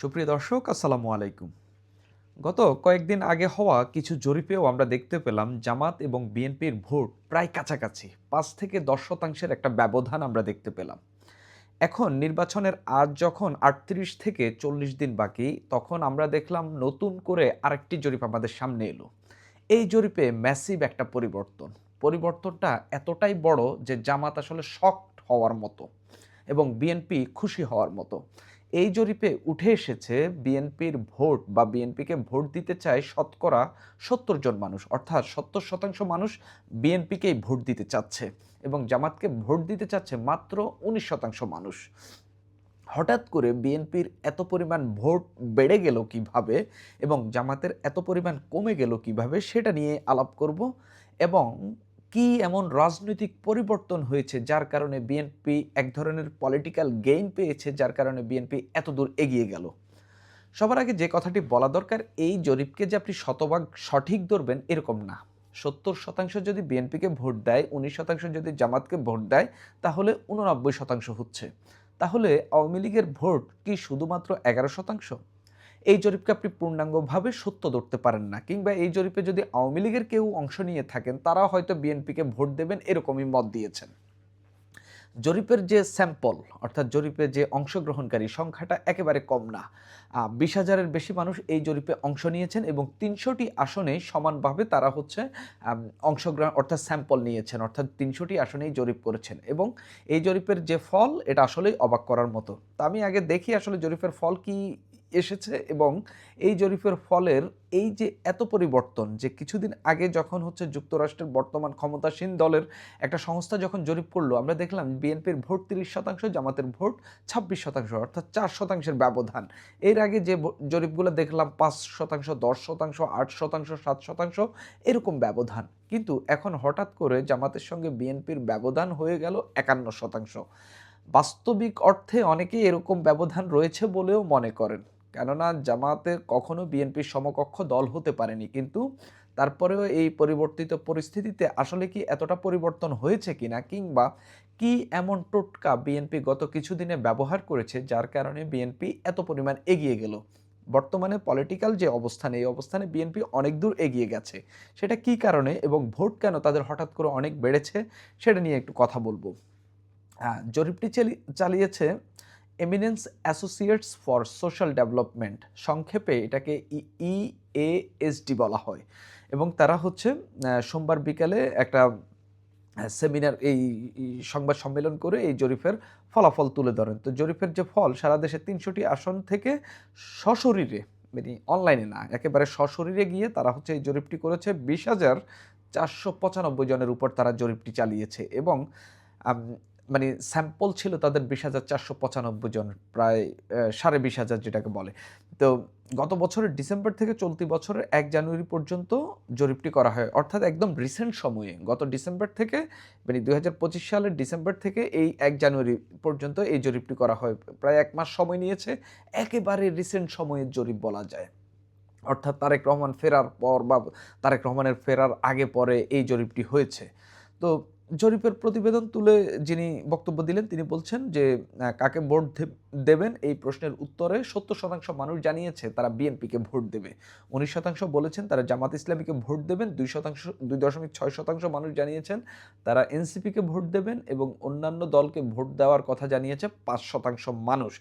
সুপ্রিয় দর্শক, আসসালামু আলাইকুম। গত কয়েকদিন আগে হওয়া কিছু জরিপেও আমরা দেখতে পেলাম জামাত এবং বিএনপির ভোট প্রায় কাছাকাছি, পাঁচ থেকে দশ শতাংশের একটা ব্যবধান আমরা দেখতে পেলাম। এখন নির্বাচনের আজ যখন আটত্রিশ থেকে চল্লিশ দিন বাকি, তখন আমরা দেখলাম নতুন করে আরেকটি জরিপ আমাদের সামনে এলো। এই জরিপে ম্যাসিভ একটা পরিবর্তন। পরিবর্তনটা এতটাই বড় যে জামাত আসলে শক্ট হওয়ার মতো এবং বিএনপি খুশি হওয়ার মতো। এই জরিপে উঠে এসেছে বিএনপির ভোট বা বিএনপিকে ভোট দিতে চায় শতকরা সত্তর জন মানুষ, অর্থাৎ সত্তর শতাংশ মানুষ বিএনপিকেই ভোট দিতে চাচ্ছে এবং জামাতকে ভোট দিতে চাচ্ছে মাত্র উনিশ শতাংশ মানুষ। হঠাৎ করে বিএনপির এত পরিমাণ ভোট বেড়ে গেল কীভাবে এবং জামাতের এত পরিমাণ কমে গেল কীভাবে সেটা নিয়ে আলাপ করব এবং কি এমন রাজনৈতিক পরিবর্তন হয়েছে যার কারণে বিএনপি এক ধরনের পলিটিক্যাল গেইন পেয়েছে, যার কারণে বিএনপি এত দূর এগিয়ে গেল? সবার আগে যে কথাটি বলা দরকার, এই জরিপকে যে আপনি শতভাগ সঠিক ধরবেন এরকম না। সত্তর শতাংশ যদি বিএনপিকে ভোট দেয়, উনিশ শতাংশ যদি জামাতকে ভোট দেয়, তাহলে উননব্বই শতাংশ হচ্ছে। তাহলে আওয়ামী লীগের ভোট কি শুধুমাত্র এগারো শতাংশ? এই জরিপকে আপনি পূর্ণাঙ্গভাবে সত্য ধরতে পারেন না কিংবা এই জরিপে যদি আওয়ামী লীগের কেউ অংশ নিয়ে থাকেন তারা হয়তো বিএনপিকে ভোট দেবেন, এরকমই মত দিয়েছেন। জরিপের যে স্যাম্পল, অর্থাৎ জরিপে যে অংশগ্রহণকারী সংখ্যাটা একেবারে কম না। বিশ হাজারের বেশি মানুষ এই জরিপে অংশ নিয়েছেন এবং তিনশোটি আসনে সমানভাবে তারা হচ্ছে অংশগ্রহণ, অর্থাৎ স্যাম্পল নিয়েছেন, অর্থাৎ তিনশোটি আসনেই জরিপ করেছেন এবং এই জরিপের যে ফল, এটা আসলেই অবাক করার মতো। তা আমি আগে দেখি আসলে জরিপের ফল কি এসেছে এবং এই জরিপের ফলের এই যে এত পরিবর্তন যে কিছুদিন আগে যখন হচ্ছে যুক্তরাষ্ট্রের বর্তমান ক্ষমতাসীন দলের একটা সংস্থা যখন জরিপ করল, আমরা দেখলাম বিএনপির ভোট তিরিশ শতাংশ, জামাতের ভোট ছাব্বিশ শতাংশ, অর্থাৎ চার শতাংশের ব্যবধান। এর আগে যে জরিপগুলো দেখলাম, পাঁচ শতাংশ, দশ শতাংশ, আট শতাংশ, সাত শতাংশ, এরকম ব্যবধান। কিন্তু এখন হঠাৎ করে জামাতের সঙ্গে বিএনপির ব্যবধান হয়ে গেল একান্ন শতাংশ। বাস্তবিক অর্থে অনেকেই এরকম ব্যবধান রয়েছে বলেও মনে করেন। কেননা জামাতে কখনো বিএনপির সমকক্ষ দল হতে পারেনি কিন্তু তারপরেও এই পরিবর্তিত পরিস্থিতিতে আসলে কি এতটা পরিবর্তন হয়েছে কিনা কিংবা কি এমন টোটকা বিএনপি গত কিছুদিনে ব্যবহার করেছে যার কারণে বিএনপি এত পরিমাণ এগিয়ে গেল? বর্তমানে পলিটিক্যাল যে অবস্থান এই অবস্থানে বিএনপি অনেক দূর এগিয়ে গেছে। সেটা কি কারণে এবং ভোট কেন তাদের হঠাৎ করে অনেক বেড়েছে সেটা নিয়ে একটু কথা বলব। হ্যাঁ, জরিপটি চালি- চালিয়েছে eminence associates for social development সংক্ষেপে এটাকে ইএএসডি বলা হয়। এবং তারা হচ্ছে সোমবার বিকালে একটা সেমিনার এই সংবাদ সম্মেলন করে এই জরিপের ফলাফল তুলে ধরেন। তো জরিপের যে ফল, সারা দেশে তিনশোটি আসন থেকে সশরীরে মানে অনলাইনে না, একেবারে সশরীরে গিয়ে তারা হচ্ছে এই জরিপটি করেছে। বিশ হাজার চারশো পঁচানব্বই জনের উপর তারা জরিপটি চালিয়েছে এবং মানে স্যাম্পল ছিল তাদের বিশ হাজার চারশো পঁচানব্বই জন, প্রায় সাড়ে বিশ হাজার যেটাকে বলে। তো গত বছরের ডিসেম্বর থেকে চলতি বছরের এক জানুয়ারি পর্যন্ত জরিপটি করা হয়। অর্থাৎ একদম রিসেন্ট সময়ে, গত ডিসেম্বর থেকে মানে দুই হাজার পঁচিশ সালের ডিসেম্বর থেকে এই এক জানুয়ারি পর্যন্ত এই জরিপটি করা হয়। প্রায় এক মাস সময় নিয়েছে, একেবারে রিসেন্ট সময়ের জরিপ বলা যায়। অর্থাৎ তারেক রহমান ফেরার পর বা তারেক রহমানের ফেরার আগে পরে এই জরিপটি হয়েছে। তো জরিপের প্রতিবেদন তুলে যিনি বক্তব্য দিলেন, তিনি বলছেন যে কাকে ভোট দেবেন এই প্রশ্নের উত্তরে সত্তর শতাংশ মানুষ জানিয়েছে তারা বিএনপিকে ভোট দেবে। উনিশ শতাংশ বলেছেন তারা জামাত ইসলামীকে ভোট দেবেন, দুই শতাংশ, দুই দশমিক ছয় শতাংশ মানুষ জানিয়েছেন তারা এনসিপিকে ভোট দেবেন এবং অন্যান্য দলকে ভোট দেওয়ার কথা জানিয়েছে পাঁচ শতাংশ মানুষ।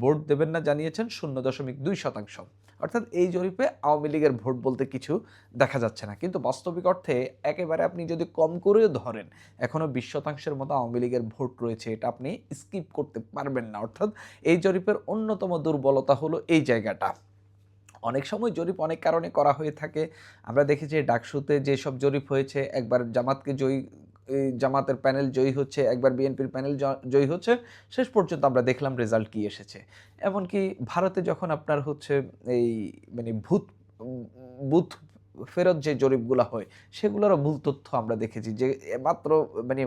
ভোট দেবেন না জানিয়েছেন শূন্য দশমিক দুই শতাংশ। অর্থাৎ এই জরিপে আওয়ামী লীগের ভোট বলতে কিছু দেখা যাচ্ছে না। কিন্তু বাস্তবিক অর্থে একেবারে আপনি যদি কম করেও ধরেন এখনও বিশ শতাংশের মতো আওয়ামী লীগের ভোট রয়েছে, এটা আপনি স্কিপ করতে পারবেন না। অর্থাৎ এই জরিপের অন্যতম দুর্বলতা হলো এই জায়গাটা। অনেক সময় জরিপ অনেক কারণে করা হয়ে থাকে। আমরা দেখেছি ডাকসুতে যেসব জরিপ হয়েছে, একবার জামাতকে জয়ী এই জামাতের প্যানেল জয়ী হচ্ছে, একবার বিএনপির প্যানেল জয়ী হচ্ছে, শেষ পর্যন্ত আমরা দেখলাম রেজাল্ট কি এসেছে। এমনকি ভারতে যখন আপনার হচ্ছে এই মানে ভূত বুথ ফেরত যে জরিপগুলো হয়, সেগুলোরও ভুল তথ্য আমরা দেখেছি যে মাত্র মানে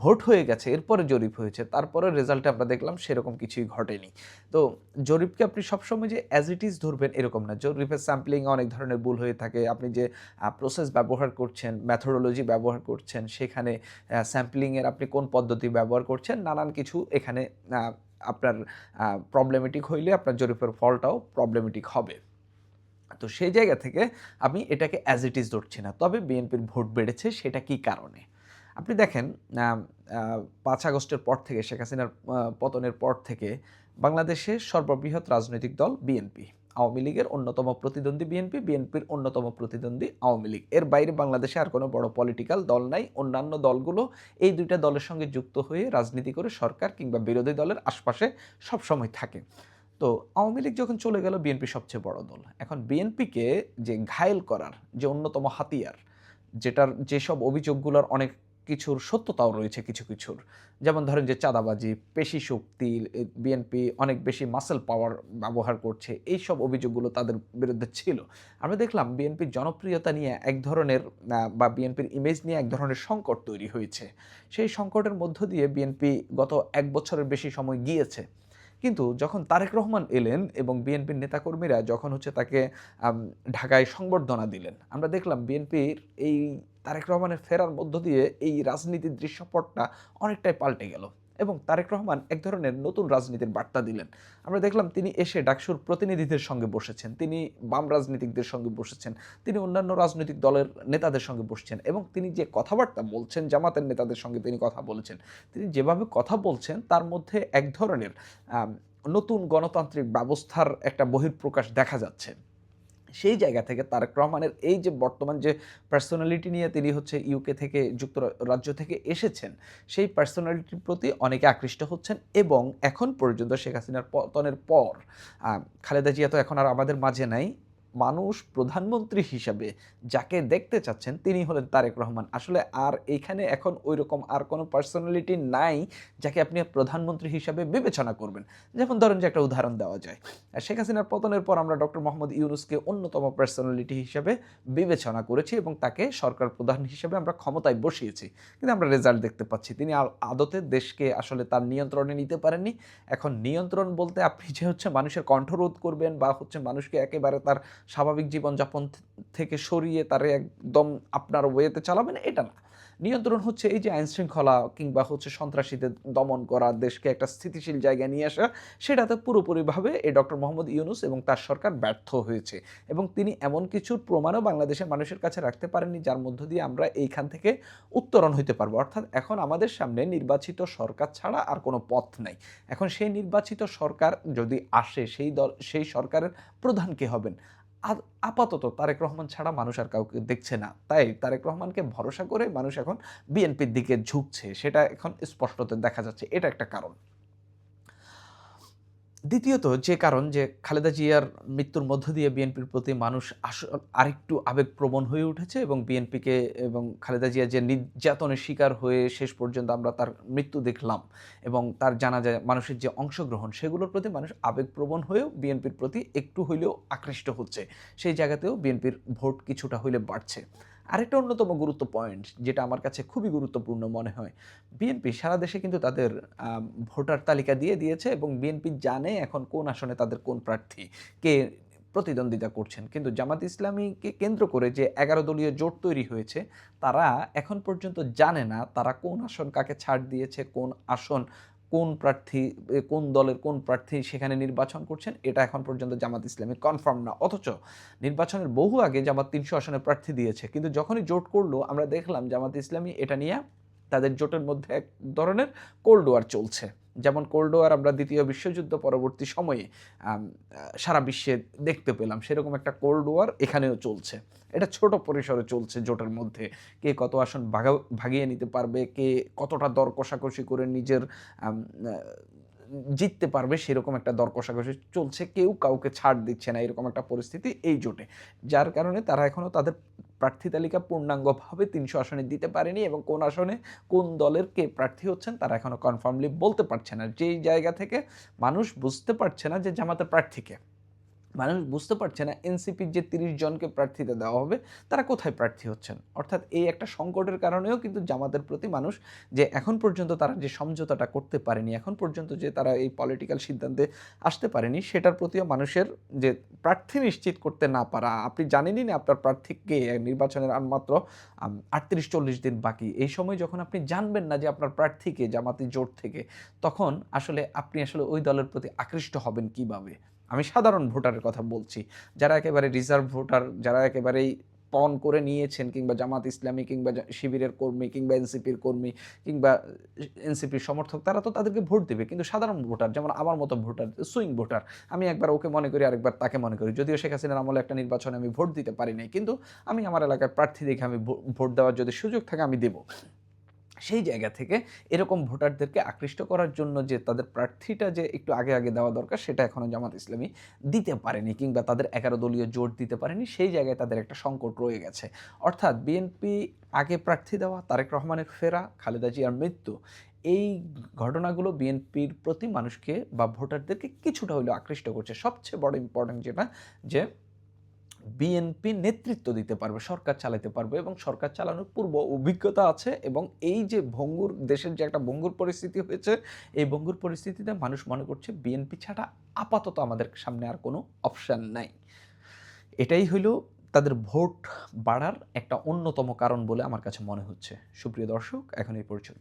ভোট হয়ে গেছে, এরপরে জরিপ হয়েছে, তারপরে রেজাল্টে আমরা দেখলাম সেরকম কিছুই ঘটেনি। তো জরিপকে আপনি সবসময় যে অ্যাজ ইট ইজ ধরবেন এরকম না। জরিপের স্যাম্পলিং অনেক ধরনের ভুল হয়ে থাকে। আপনি যে প্রসেস ব্যবহার করছেন ম্যাথোডোলজি ব্যবহার করছেন, সেখানে স্যাম্পলিংয়ের আপনি কোন পদ্ধতি ব্যবহার করছেন, নানান কিছু এখানে আপনার প্রবলেমেটিক হইলে আপনার জরিপের ফলটাও প্রবলেমেটিক হবে। তো সেই জায়গা থেকে আমি এটাকে অ্যাজ ইট ইজ ধরছি না। তবে বিএনপির ভোট বেড়েছে সেটা কি কারণে? আপনি দেখেন পাঁচ আগস্টের পর থেকে, শেখ হাসিনার পতনের পর থেকে বাংলাদেশের সর্ববৃহৎ রাজনৈতিক দল বিএনপি। আওয়ামী লীগের অন্যতম প্রতিদ্বন্দ্বী বিএনপি, বিএনপির অন্যতম প্রতিদ্বন্দ্বী আওয়ামী লীগ। এর বাইরে বাংলাদেশে আর কোনো বড় পলিটিক্যাল দল নাই। অন্যান্য দলগুলো এই দুইটা দলের সঙ্গে যুক্ত হয়ে রাজনীতি করে সরকার কিংবা বিরোধী দলের আশপাশে সবসময় থাকে। তো আওয়ামী লীগ যখন চলে গেল, বিএনপি সবচেয়ে বড় দল। এখন বিএনপিকে যে ঘায়েল করার যে অন্যতম হাতিয়ার, যেটার যেসব অভিযোগগুলোর অনেক কিছুর সত্যতাও রয়েছে কিছু কিছুর। যেমন ধরেন যে চাঁদাবাজি, পেশি শক্তি বিএনপি অনেক বেশি মাসেল পাওয়ার ব্যবহার করছে এই সব অভিযোগগুলো তাদের বিরুদ্ধে ছিল। আমরা দেখলাম বিএনপির জনপ্রিয়তা নিয়ে এক ধরনের বা বিএনপির ইমেজ নিয়ে এক ধরনের সংকট তৈরি হয়েছে। সেই সংকটের মধ্য দিয়ে বিএনপি গত এক বছরের বেশি সময় গিয়েছে। কিন্তু যখন তারেক রহমান এলেন এবং বিএনপির নেতাকর্মীরা যখন হচ্ছে তাকে ঢাকায় সংবর্ধনা দিলেন, আমরা দেখলাম বিএনপির এই তারেক রহমানের ফেরার মধ্য দিয়ে এই রাজনীতির দৃশ্যপটটা অনেকটাই পাল্টে গেল। এবং তারেক রহমান এক ধরনের নতুন রাজনীতির বার্তা দিলেন। আমরা দেখলাম তিনি এসে ডাকসুর প্রতিনিধিদের সঙ্গে বসেছেন, তিনি বাম রাজনীতিকদের সঙ্গে বসেছেন, তিনি অন্যান্য রাজনৈতিক দলের নেতাদের সঙ্গে বসছেন এবং তিনি যে কথাবার্তা বলছেন, জামাতের নেতাদের সঙ্গে তিনি কথা বলেছেন, তিনি যেভাবে কথা বলছেন তার মধ্যে এক ধরনের নতুন গণতান্ত্রিক ব্যবস্থার একটা বহির্প্রকাশ দেখা যাচ্ছে। সেই জায়গা থেকে তারেক রহমানের এই যে বর্তমান যে পার্সোনালিটি নিয়ে তিনি হচ্ছে ইউকে থেকে যুক্তরাজ্য থেকে এসেছেন, সেই পার্সোনালিটির প্রতি অনেকে আকৃষ্ট হচ্ছেন এবং এখন পর্যন্ত শেখ হাসিনার পতনের পর খালেদা জিয়া তো এখন আর আমাদের মাঝে নাই। মানুষ প্রধানমন্ত্রী হিসাবে যাকে দেখতে চাচ্ছেন, তিনি হলেন তারেক রহমান। আসলে আর এইখানে এখন ওই রকম আর কোনো পার্সোনালিটি নাই যাকে আপনি প্রধানমন্ত্রী হিসাবে বিবেচনা করবেন। যেমন ধরেন যে একটা উদাহরণ দেওয়া যায়। শেখ হাসিনার পতনের পর আমরা ডক্টর মোহাম্মদ ইউনুসকে অন্যতম পার্সোনালিটি হিসাবে বিবেচনা করেছি এবং তাকে সরকার প্রধান হিসাবে আমরা ক্ষমতায় বসিয়েছি। কিন্তু আমরা রেজাল্ট দেখতে পাচ্ছি, তিনি আদতে দেশকে আসলে তার নিয়ন্ত্রণে নিতে পারেননি। এখন নিয়ন্ত্রণ বলতে আপনি যে হচ্ছে মানুষের কণ্ঠরোধ করবেন বা হচ্ছে মানুষকে একেবারে তার স্বাভাবিক জীবনযাপন থেকে সরিয়ে তারে একদম আপনার ওয়েতে চালাবেন, এটা না। নিয়ন্ত্রণ হচ্ছে এই যে আইন শৃঙ্খলা কিংবা হচ্ছে সন্ত্রাসীদের দমন করা, দেশকে একটা স্থিতিশীল জায়গায় নিয়ে আসা, সেটাতে পুরোপুরিভাবে এই ডক্টর মোহাম্মদ ইউনুস এবং তার সরকার ব্যর্থ হয়েছে। এবং তিনি এমন কিছুর প্রমাণও বাংলাদেশের মানুষের কাছে রাখতে পারেননি, যার মধ্য দিয়ে আমরা এইখান থেকে উত্তরণ হইতে পারব। অর্থাৎ এখন আমাদের সামনে নির্বাচিত সরকার ছাড়া আর কোনো পথ নাই। এখন সেই নির্বাচিত সরকার যদি আসে, সেই দল, সেই সরকারের প্রধান কে হবেন? আপাতত তারেক রহমান ছাড়া মানুষ আর কাউকে দেখছে না। তাই তারেক রহমানকে ভরসা করে মানুষ এখন বিএনপির দিকে ঝুঁকছে, সেটা এখন স্পষ্টতে দেখা যাচ্ছে। এটা একটা কারণ। দ্বিতীয়ত যে কারণ যে খালেদা জিয়ার মৃত্যুর মধ্য দিয়ে বিএনপির প্রতি মানুষ আরেকটু আবেগপ্রবণ হয়ে উঠেছে এবং বিএনপিকে এবং খালেদা জিয়া যে নির্যাতনের শিকার হয়ে শেষ পর্যন্ত আমরা তার মৃত্যু দেখলাম এবং তার জানা যায় মানুষের যে অংশগ্রহণ সেগুলোর প্রতি মানুষ আবেগপ্রবণ হয়েও বিএনপির প্রতি একটু হইলেও আকৃষ্ট হচ্ছে। সেই জায়গাতেও বিএনপির ভোট কিছুটা হইলে বাড়ছে। আরেকটা অন্যতম গুরুত্ব পয়েন্ট যেটা আমার কাছে খুবই গুরুত্বপূর্ণ মনে হয় বিএনপি সারা দেশে কিন্তু তাদের ভোটার তালিকা দিয়ে দিয়েছে এবং বিএনপি জানে এখন কোন আসনে তাদের কোন প্রার্থী কে প্রতিদ্বন্দ্বিতা করছেন। কিন্তু জামাত ইসলামীকে কেন্দ্র করে যে এগারো দলীয় জোট তৈরি হয়েছে, তারা এখন পর্যন্ত জানে না তারা কোন আসন কাকে ছাড় দিয়েছে, কোন আসন কোন প্রার্থী কোন দলের কোন প্রার্থী সেখানে নির্বাচন করছেন, এটা এখন পর্যন্ত জামাত ইসলামী কনফার্ম না। অথচ নির্বাচনের বহু আগে জামাত তিনশো আসনে প্রার্থী দিয়েছে। কিন্তু যখনই জোট করল, আমরা দেখলাম জামাত ইসলামী এটা নিয়ে তাদের জোটের মধ্যে এক ধরনের কোল্ড ওয়ার চলছে। যেমন কোল্ড ওয়ার আমরা দ্বিতীয় বিশ্বযুদ্ধ পরবর্তী সময়ে সারা বিশ্বে দেখতে পেলাম। সেরকম একটা কোল্ড ওয়ার এখানেও চলছে। এটা ছোট পরিসরে চলছে জোটের মধ্যে। কে কত আসন ভাগা, ভাগিয়ে নিতে পারবে, কে কতটা দর কষাকষি করে নিজের জিততে পারবে সেরকম একটা দর কষাকষি চলছে। কেউ কাউকে ছাড় দিচ্ছে না এরকম একটা পরিস্থিতি এই জোটে। যার কারণে তারা এখনও তাদের প্রার্থী তালিকা পূর্ণাঙ্গভাবে তিনশো আসনে দিতে পারেনি এবং কোন আসনে কোন দলের কে প্রার্থী হচ্ছেন তারা এখনও কনফার্মলি বলতে পারছে না। যেই জায়গা থেকে মানুষ বুঝতে পারছে না যে জামাতের প্রার্থীকে মানুষ বুঝতে পারছে না এনসিপির যে তিরিশ জনকে প্রার্থীতে দেওয়া হবে, তারা কোথায় প্রার্থী হচ্ছেন? অর্থাৎ এই একটা সংকটের কারণেও কিন্তু জামাতের প্রতি মানুষ যে এখন পর্যন্ত তারা যে সমঝোতাটা করতে পারেনি, এখন পর্যন্ত যে তারা এই পলিটিক্যাল সিদ্ধান্তে আসতে পারেনি, সেটার প্রতিও মানুষের যে প্রার্থী নিশ্চিত করতে না পারা, আপনি জানেনই না আপনার প্রার্থীকে নির্বাচনের আর মাত্র আটত্রিশ চল্লিশ দিন বাকি। এই সময় যখন আপনি জানবেন না যে আপনার প্রার্থীকে জামাতি জোট থেকে, তখন আসলে আপনি আসলে ওই দলের প্রতি আকৃষ্ট হবেন কীভাবে? আমি সাধারণ ভোটারের কথা বলছি। যারা একেবারে রিজার্ভ ভোটার, যারা একেবারেই পণ করে নিয়েছেন কিংবা জামাত ইসলামী কিংবা শিবিরের কর্মী কিংবা এনসিপির কর্মী কিংবা এনসিপির সমর্থক, তারা তো তাদেরকে ভোট দেবে। কিন্তু সাধারণ ভোটার, যেমন আমার মতো ভোটার সুইং ভোটার, আমি একবার ওকে মনে করি, আরেকবার তাকে মনে করি। যদিও শেখ হাসিনার আমলে একটা নির্বাচনে আমি ভোট দিতে পারি নাই, কিন্তু আমি আমার এলাকায় প্রার্থী দেখে আমি ভোট দেওয়ার যদি সুযোগ থাকে আমি দেবো। সেই জায়গা থেকে এরকম ভোটারদেরকে আকৃষ্ট করার জন্য যে তাদের প্রার্থীটা যে একটু আগে আগে দেওয়া দরকার, সেটা এখনও জামাত ইসলামী দিতে পারেনি কিংবা তাদের এগারো দলীয় জোট দিতে পারেনি, সেই জায়গায় তাদের একটা সংকট রয়ে গেছে। অর্থাৎ বিএনপি আগে প্রার্থী দেওয়া, তারেক রহমানের ফেরা, খালেদা জিয়ার মৃত্যু, এই ঘটনাগুলো বিএনপির প্রতি মানুষকে বা ভোটারদেরকে কিছুটা হলেও আকৃষ্ট করছে। সবচেয়ে বড় ইম্পর্টেন্ট যেটা যে বিএনপি নেতৃত্ব দিতে পারবে, সরকার চালাতে পারবে এবং সরকার চালানোর পূর্ব অভিজ্ঞতা আছে এবং এই যে ভঙ্গুর, দেশের যে একটা ভঙ্গুর পরিস্থিতি হয়েছে, এই ভঙ্গুর পরিস্থিতিতে মানুষ মনে করছে বিএনপি ছাড়া আপাতত আমাদের সামনে আর কোনো অপশান নাই। এটাই হইল তাদের ভোট বাড়ার একটা অন্যতম কারণ বলে আমার কাছে মনে হচ্ছে। সুপ্রিয় দর্শক, এখন এই পরিচয়